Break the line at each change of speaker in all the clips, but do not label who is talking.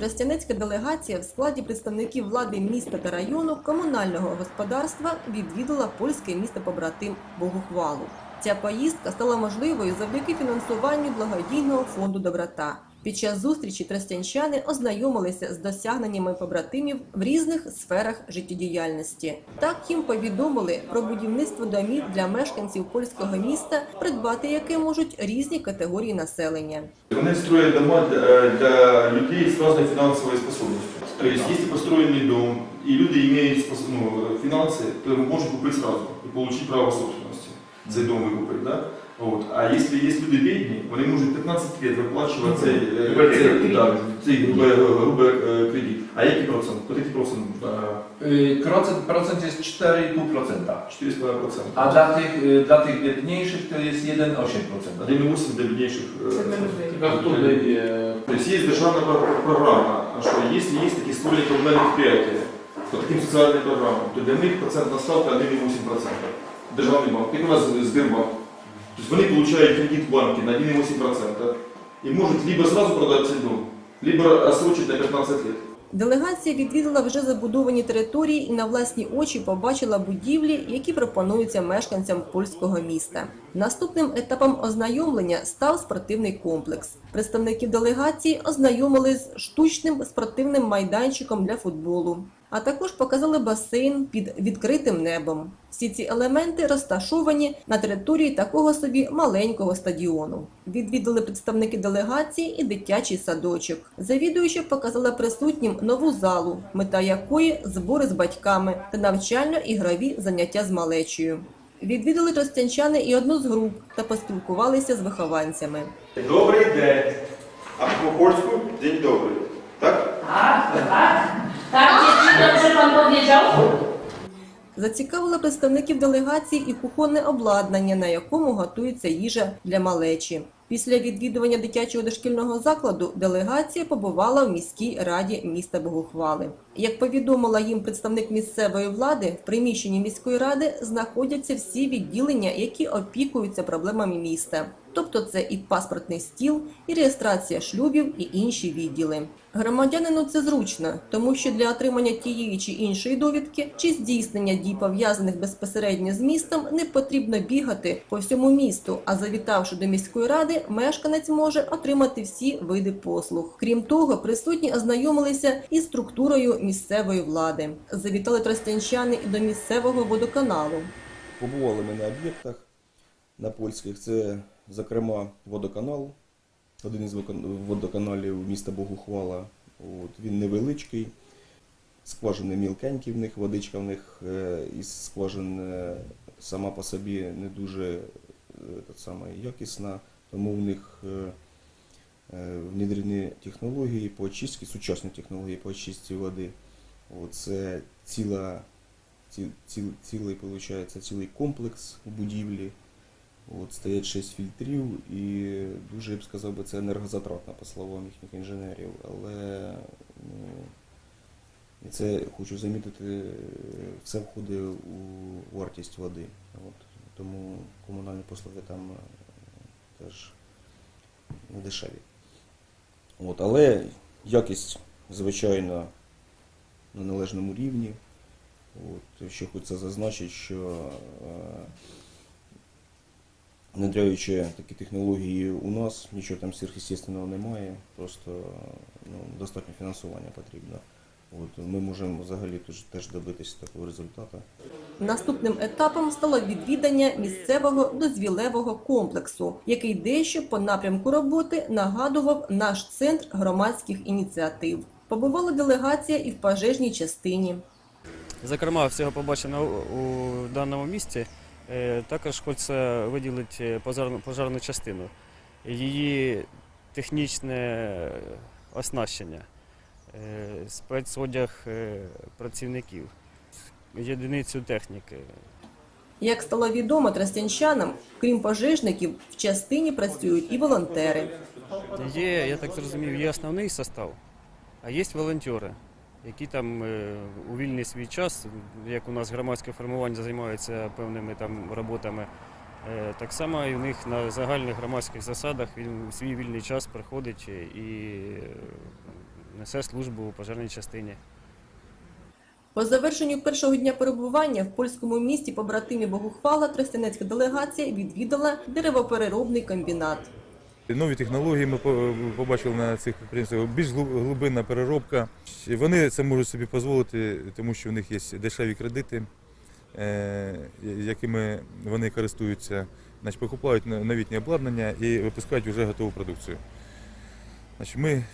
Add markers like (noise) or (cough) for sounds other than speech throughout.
тростянецька делегація в складі представників влади міста та району комунального господарства відвідала польське місто побратим Богохвалу. Ця поїздка стала можливою завдяки фінансуванню благодійного фонду Доброта. Під час зустрічі тростянчани ознайомилися з досягненнями побратимів в різних сферах життєдіяльності. Так їм повідомили про будівництво домів для мешканців польського міста, придбати яке можуть різні категорії населення.
Вони строят дома для, для людей с разной финансовой способностью. То есть, если построенный дом, и люди спос- ну, финансы, то можно купить сразу и получить право собственности. Цей дом викупить, да? От. А якщо є люди бідні, вони можуть 15 років виплачувати цей, е, цей, да, цей грубий, грубий е, кредит. А який процент? Який процент?
Y, Procent, procent jest 4,5%.
4,5%.
A dla tych, y, dla tych biedniejszych to jest 1,8%.
1,8 для бідніших. е,
Как кто дає?
То есть есть державная про- программа, что если есть такие створені комунальні предприятия, по таким социальным программам, то для них процентна ставка 1,8%. Державний банк, як у нас Сбербанк. Тобто вони получають кредит в банке на 1,8% і можуть либо сразу продати цей дом, либо отсрочить на 15 лет.
Делегація відвідала вже забудовані території і на власні очі побачила будівлі, які пропонуються мешканцям польського міста. Наступним етапом ознайомлення став спортивний комплекс. Представників делегації ознайомили з штучним спортивним майданчиком для футболу, а також показали басейн під відкритим небом. Всі ці елементи розташовані на території такого собі маленького стадіону. Відвідали представники делегації і дитячий садочок. Завідуюча показала присутнім нову залу, мета якої збори з батьками та навчально-ігрові заняття з малечею. Відвідали тростянчани і одну з груп та поспілкувалися з вихованцями.
Добрий день. А по польську день добрий. Так?
Так, так. Так, dzieci, dobrze pan powiedział?
Зацікавило представників делегації і кухонне обладнання, на якому готується їжа для малечі. Після відвідування дитячого дошкільного закладу делегація побувала в міській раді міста Богохвали. Як повідомила їм представник місцевої влади, в приміщенні міської ради знаходяться всі відділення, які опікуються проблемами міста. Тобто це і паспортний стіл, і реєстрація шлюбів, і інші відділи. Громадянину це зручно, тому що для отримання тієї чи іншої довідки чи здійснення дій пов'язаних безпосередньо з містом не потрібно бігати по всьому місту. А завітавши до міської ради, мешканець може отримати всі види послуг. Крім того, присутні ознайомилися із структурою місцевої влади. Завітали тростянчани і до місцевого водоканалу.
Побували ми на об'єктах на польських. Це, зокрема, водоканал, один із водоканалів міста Богухвала. От, він невеличкий, скважини мілкенькі в них, водичка в них е, із скважин е, сама по собі не дуже е, так само, якісна, тому в них внедрені технології по очистці, сучасні технології по очистці води. От, це ціла ці, ціл, цілий, цілий комплекс у будівлі. От, стоять 6 фільтрів і дуже, я б сказав, би, це енергозатратно, по словам їхніх інженерів. Але ну, це хочу замітити, все входить у вартість води. От, тому комунальні послуги там е, теж не дешеві. От, але якість, звичайно, на належному рівні. От, ще хочеться зазначити, що е, внедряючи такі технології у нас, нічого там сверхъестественного немає, просто ну, достатньо фінансування потрібно. От, ми можемо взагалі теж, теж добитися такого результату.
Наступним етапом стало відвідання місцевого дозвілевого комплексу, який дещо по напрямку роботи нагадував наш центр громадських ініціатив. Побувала делегація і в пожежній частині.
Зокрема, всього побачено у у даному місці. Е, Також хочеться виділити пожарну, пожарну частину. Її технічне оснащення, е, спецодяг е, працівників, єдиницю техніки.
Як стало відомо тростянчанам, крім пожежників, в частині працюють і волонтери.
Є, я так зрозумів, є основний состав, а є волонтери, які там е, у вільний свій час, як у нас громадське формування займаються певними там роботами, е, так само і у них на загальних громадських засадах він у свій вільний час приходить і е, несе службу у пожежній частині.
По завершенню першого дня перебування в польському місті побратимі Богухвала Тростянецька делегація відвідала деревопереробний комбінат.
Нові технології ми побачили на цих підприємствах, більш глиб- глибинна переробка. Вони це можуть собі дозволити, тому що в них є дешеві кредити, е, якими вони користуються. Значить, покупають новітнє обладнання і випускають вже готову продукцію. Значить, ми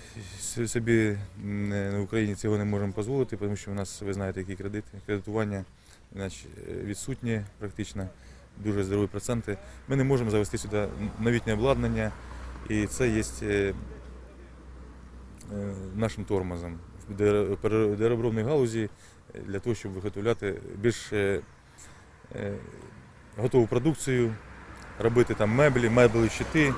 собі м, в Україні цього не можемо дозволити, тому що у нас, ви знаєте, які кредити, кредитування значить, е, відсутнє практично, дуже здорові проценти. Ми не можемо завести сюди новітнє обладнання, і це є е, е, нашим тормозом в дере- галузі е, для того, щоб виготовляти більш готову продукцію, робити там меблі, меблі, щити.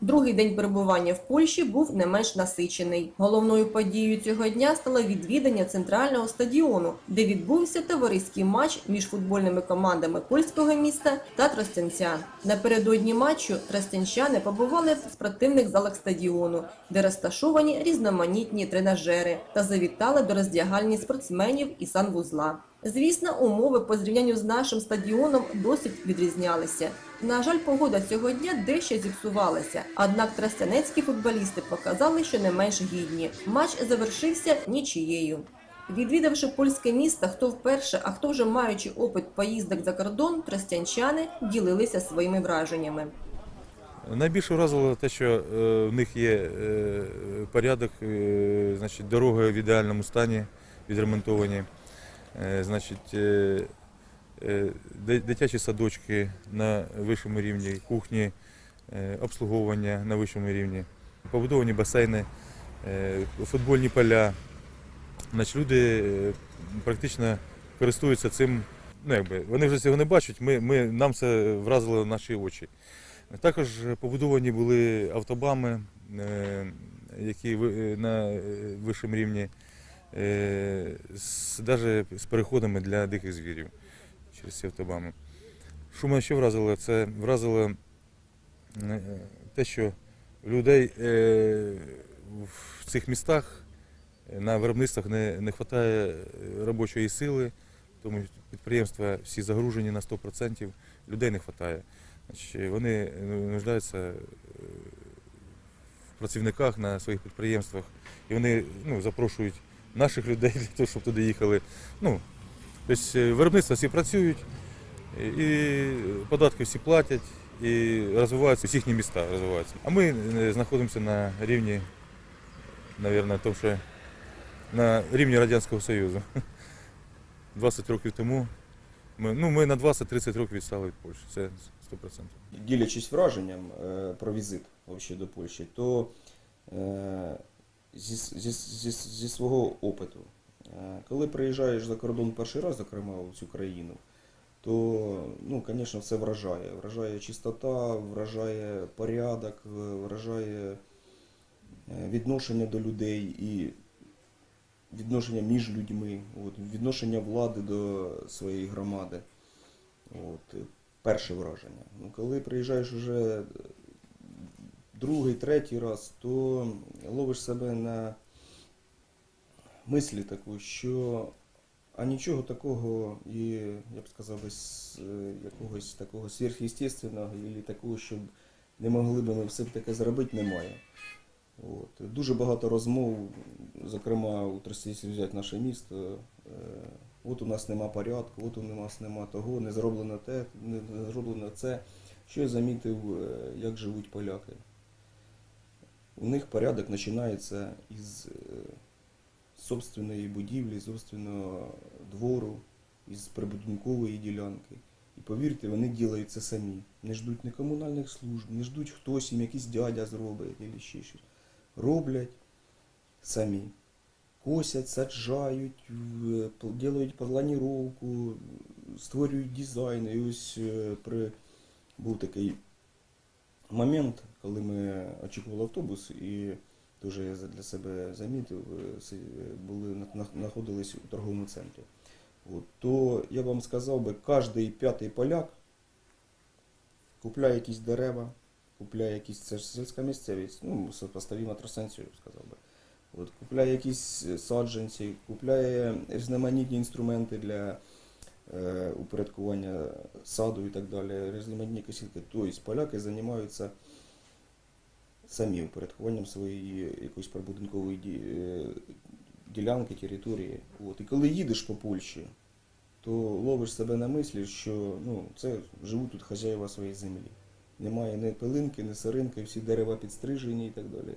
Другий день перебування в Польщі був не менш насичений. Головною подією цього дня стало відвідання центрального стадіону, де відбувся товариський матч між футбольними командами польського міста та Тростянця. Напередодні матчу тростянчани побували в спортивних залах стадіону, де розташовані різноманітні тренажери, та завітали до роздягальні спортсменів і санвузла. Звісно, умови по зрівнянню з нашим стадіоном досить відрізнялися. На жаль, погода цього дня дещо зіпсувалася, однак тростянецькі футболісти показали, що не менш гідні. Матч завершився нічією. Відвідавши польське місто, хто вперше, а хто вже маючи опит поїздок за кордон, тростянчани ділилися своїми враженнями.
Найбільше вразило те, що е, в них є е, порядок, е, значить, дороги в ідеальному стані відремонтовані. Значить, дитячі садочки на вищому рівні, кухні, е, обслуговування на вищому рівні, побудовані басейни, е, футбольні поля. Значить, люди е, практично користуються цим. Ну, якби, вони вже цього не бачать, ми, ми, нам це вразило наші очі. Також побудовані були автобами, е, які е, на е, вищому рівні, е, даже з переходами для диких звірів через ці автобами. Що мене ще вразило, це вразило е, те, що людей е, в цих містах е, на виробництвах не, вистачає робочої сили, тому підприємства всі загружені на 100%, людей не вистачає. Вони ну, нуждаються в працівниках на своїх підприємствах. І вони ну, запрошують наших людей (laughs) для того, щоб туди їхали. Ну, тобто е, виробництва всі працюють, і- податки всі платять, і розвиваються, всі їхні міста розвиваються. А ми е, знаходимося на рівні, мабуть, тому що на рівні Радянського Союзу. (laughs) 20 років тому ми, ну, ми на 20-30 років відстали від Польщі. Це 100%.
ділячись враженням е, про візит до Польщі, то зі, зі, зі, зі свого опиту, коли приїжджаєш за кордон перший раз, зокрема в цю країну, то, ну, звісно, все вражає. Вражає чистота, вражає порядок, е, вражає е, відношення до людей і відношення між людьми, от, відношення влади до своєї громади. От, е, перше враження. Ну, коли приїжджаєш вже другий, третій раз, то ловиш себе на мислі таку, що а нічого такого і, я б сказав, е, якогось такого сверхъестественного, і такого, щоб не могли би ми все таке зробити, немає. От. Дуже багато розмов, зокрема, у Тростянці взяти наше місто. е, От у нас нема порядку, от у нас нема того, не зроблено те, не зроблено це. Що я замітив, е, як живуть поляки. У них порядок починається із собственної будівлі, собственного двору, із прибудинкової ділянки. І повірте, вони ділають це самі. Не ждуть ні комунальних служб, не ждуть хтось їм якийсь дядя зробить або ще щось. Роблять самі. Косять, саджають, ділають планіровку, створюють дизайн. І ось е, при... був такий момент, коли ми очікували автобус, і дуже я для себе замітив, е, були на- на- знаходились у торговому центрі. От, то я вам сказав би, кожний п'ятий поляк купляє якісь дерева, купляє якісь, це ж сільська місцевість, ну, сопоставімо Тросенцію, сказав би. От, купляє якісь саджанці, купляє різноманітні інструменти для е, упорядкування саду і так далі, різноманітні косілки. Тобто поляки займаються самі упорядкуванням своєї якоїсь прибудинкової е, ділянки, території. От. І коли їдеш по Польщі, то ловиш себе на мислі, що ну, це живуть тут хазяїва своєї землі. Немає ні пилинки, ні сиринки, всі дерева підстрижені і так далі.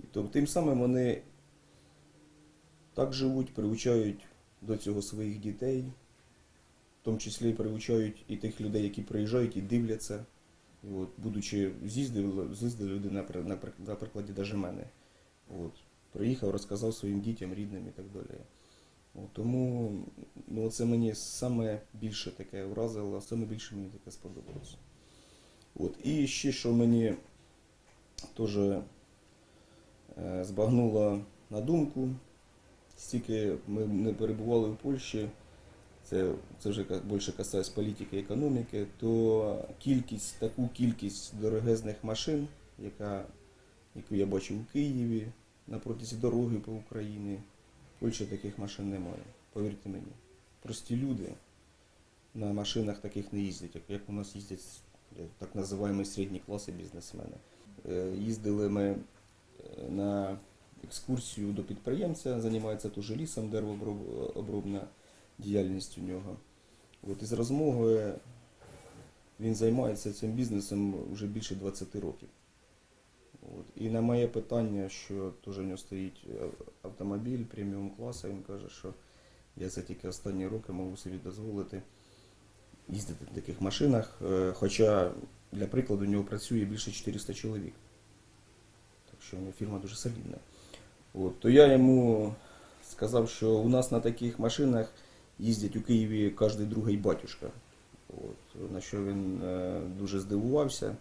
І то, тим самим вони так живуть, приучають до цього своїх дітей, в тому числі приучають і тих людей, які приїжджають і дивляться. От, будучи з'їздили, з'їздили люди на, прикладі даже мене. От, приїхав, розказав своїм дітям, рідним і так далі. От, тому ну, це мені саме більше таке вразило, саме більше мені таке сподобалося. От. І ще, що мені теж е, збагнуло на думку, стільки ми не перебували в Польщі, це, це вже більше касається політики і економіки, то кількість, таку кількість дорогезних машин, яка, яку я бачив у Києві на протязі дороги по Україні, Польщі таких машин немає. Повірте мені. Прості люди на машинах таких не їздять, як, у нас їздять е, так називаємо середні класи бізнесмени. Е, Їздили ми е, на екскурсію до підприємця, займається теж лісом, деревообробна діяльність у нього. От із розмови він займається цим бізнесом вже більше 20 років. От. І на моє питання, що теж у нього стоїть е, автомобіль преміум класу, він каже, що я це тільки останні роки можу собі дозволити їздити в таких машинах, е, хоча для прикладу у нього працює більше 400 чоловік. Так що у нього фірма дуже солідна. От, то я йому сказав, що у нас на таких машинах їздять у Києві кожен другий батюшка. От, на що він е, дуже здивувався,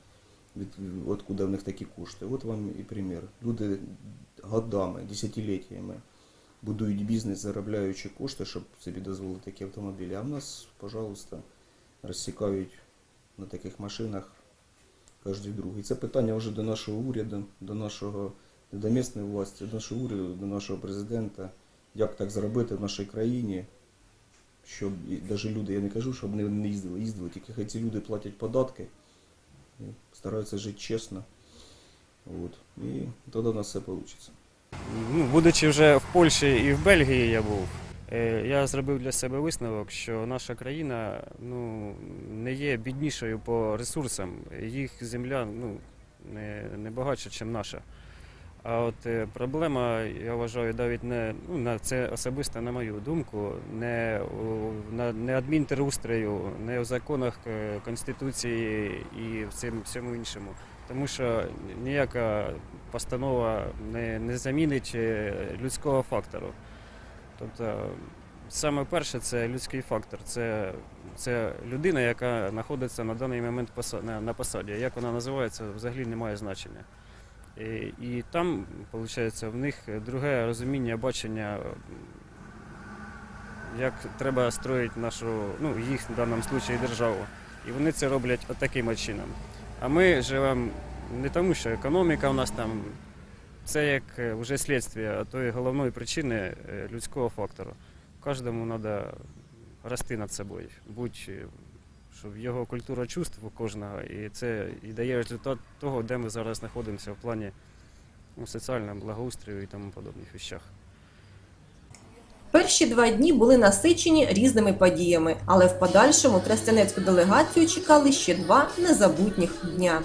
від, откуда в них такі кошти. От вам і примір. Люди годами, десятиліттями будують бізнес, заробляючи кошти, щоб собі дозволити такі автомобілі. А в нас, пожалуйста, розсікають на таких машинах кожен другий. Це питання вже до нашого уряду, до нашого до місцевої власті, до нашого уряду, до нашого президента, як так зробити в нашій країні, щоб навіть люди, я не кажу, щоб вони не їздили, їздили, тільки хай ці люди платять податки, стараються жити чесно. От. І тоді у нас все вийде.
Ну, будучи вже в Польщі і в Бельгії я був, е, я зробив для себе висновок, що наша країна ну, не є біднішою по ресурсам. Їх земля ну, не, не багатша, ніж наша. А от е, проблема, я вважаю, навіть не ну, на це особисто, на мою думку, не на не адмінтерустрою, не в законах е, Конституції і в цим всьому іншому. Тому що ніяка постанова не, не замінить е, людського фактору. Тобто, саме перше це людський фактор. Це, це людина, яка знаходиться на даний момент на посаді. Як вона називається, взагалі не має значення. І, і там, виходить, в них друге розуміння, бачення, як треба строїти нашу, ну, їх в даному випадку державу. І вони це роблять таким чином. А ми живемо не тому, що економіка у нас там, це як е, вже слідство тої головної причини е, людського фактору. Кожному треба рости над собою, будь е, щоб його культура чувств у кожного, і це і дає результат того, де ми зараз знаходимося в плані ну, соціального благоустрою і тому подобних вещах.
Перші два дні були насичені різними подіями, але в подальшому тростянецьку делегацію чекали ще два незабутніх дня.